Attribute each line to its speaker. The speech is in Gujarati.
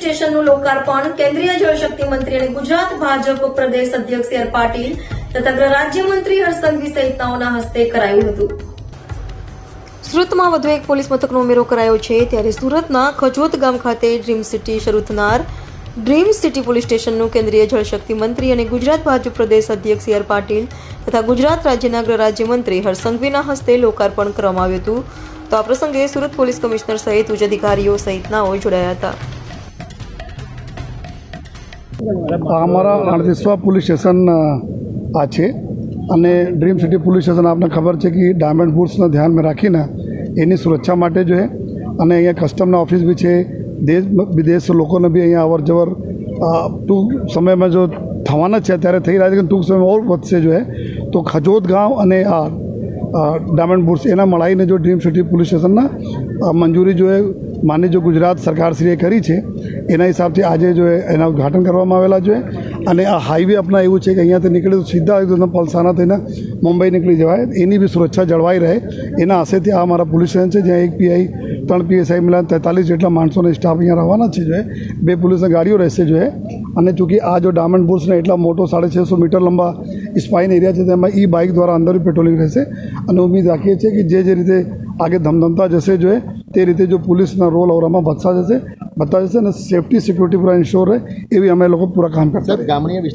Speaker 1: લોકાર્પણ કેન્દ્રીય જળશક્તિ મંત્રી અને ગુજરાત ભાજપ પ્રદેશ અધ્યક્ષ આર પાટીલ તથા ગૃહ રાજ્યમંત્રી હર્ષ સંઘવી સહિતનાઓના હસ્તે કરાયું હતું. સુરતમાં વધુ એક પોલીસ મથકનો ઉમેરો કરાયો છે, ત્યારે સુરતના ખજોત ગામ ખાતે ડ્રીમ સિટી શરૂ થનાર ડ્રીમ સિટી પોલીસ સ્ટેશનનું કેન્દ્રીય જળશક્તિ મંત્રી અને ગુજરાત ભાજપ પ્રદેશ અધ્યક્ષ સી આર પાટીલ તથા ગુજરાત રાજ્યના ગૃહ રાજ્યમંત્રી હર્ષ સંઘવીના હસ્તે લોકાર્પણ કરવામાં આવ્યું હતું. તો આ પ્રસંગે સુરત પોલીસ કમિશનર સહિત ઉચ્ચ અધિકારીઓ સહિતનાઓ જોડાયા હતા.
Speaker 2: અમારા અડતીસવા પોલીસ સ્ટેશન આ છે. અને ડ્રીમ સિટી પોલીસ સ્ટેશન આપને ખબર છે કે ડાયમંડ બુટ્સને ધ્યાનમાં રાખીને એની સુરક્ષા માટે જો અને અહીંયા કસ્ટમના ઓફિસ બી છે. દેશ, વિદેશ લોકોને બી અહીંયા અવર જવર ટૂંક સમયમાં જો થવાના છે, ત્યારે થઈ રહ્યા છે કે ટૂંક સમયમાં ઓર વધશે જો તો ખજોદ ગાંવ અને આ ડાયમંડ બુટ્સ એના મળાઈને જો ડ્રીમ સિટી પોલીસ સ્ટેશનના મંજૂરી જો એ માની જો ગુજરાત સરકારશ્રીએ કરી છે, એના હિસાબથી આજે જો એના ઉદ્ઘાટન કરવામાં આવેલા છે, અને આ હાઈવે આપણા એવું છે કે અહીંયાથી નીકળે તો સીધા એકદમ પલસાના થઈને મુંબઈ નીકળી જવાય, એની બી સુરક્ષા જળવાઈ રહે, એના આશેથી આ અમારા પોલીસ સ્ટેશન છે, જ્યાં એક પીઆઈ, ત્રણ પીએસઆઈ મિલા તેતાલીસ જેટલા માણસોને સ્ટાફ અહીંયા રહેવાના છે, જો બે પોલીસની ગાડીઓ રહેશે, જો અને ચૂંકि આ જો ડાયમંડ બુર્સને એટલા મોટો સાડે છસો મીટર લંબા સ્પાઇન એરિયા છે તેમાં ઈ બાઇક દ્વારા અંદર પેટ્રોલિંગ રહેશે. અને ઉમ્મીદ રાખીએ છીએ કે જે જે રીતે આગે ધમધમતા જશે જોઈએ તે રીતે જો પોલીસના રોલ ઓવરમાં વધતા જશે વધતા જશે અને સેફટી સિક્યુરિટી પૂરા ઇન્શ્યોર રહે એવી અમે લોકો પૂરા કામ કરતા
Speaker 3: સાહેબ ગામડીય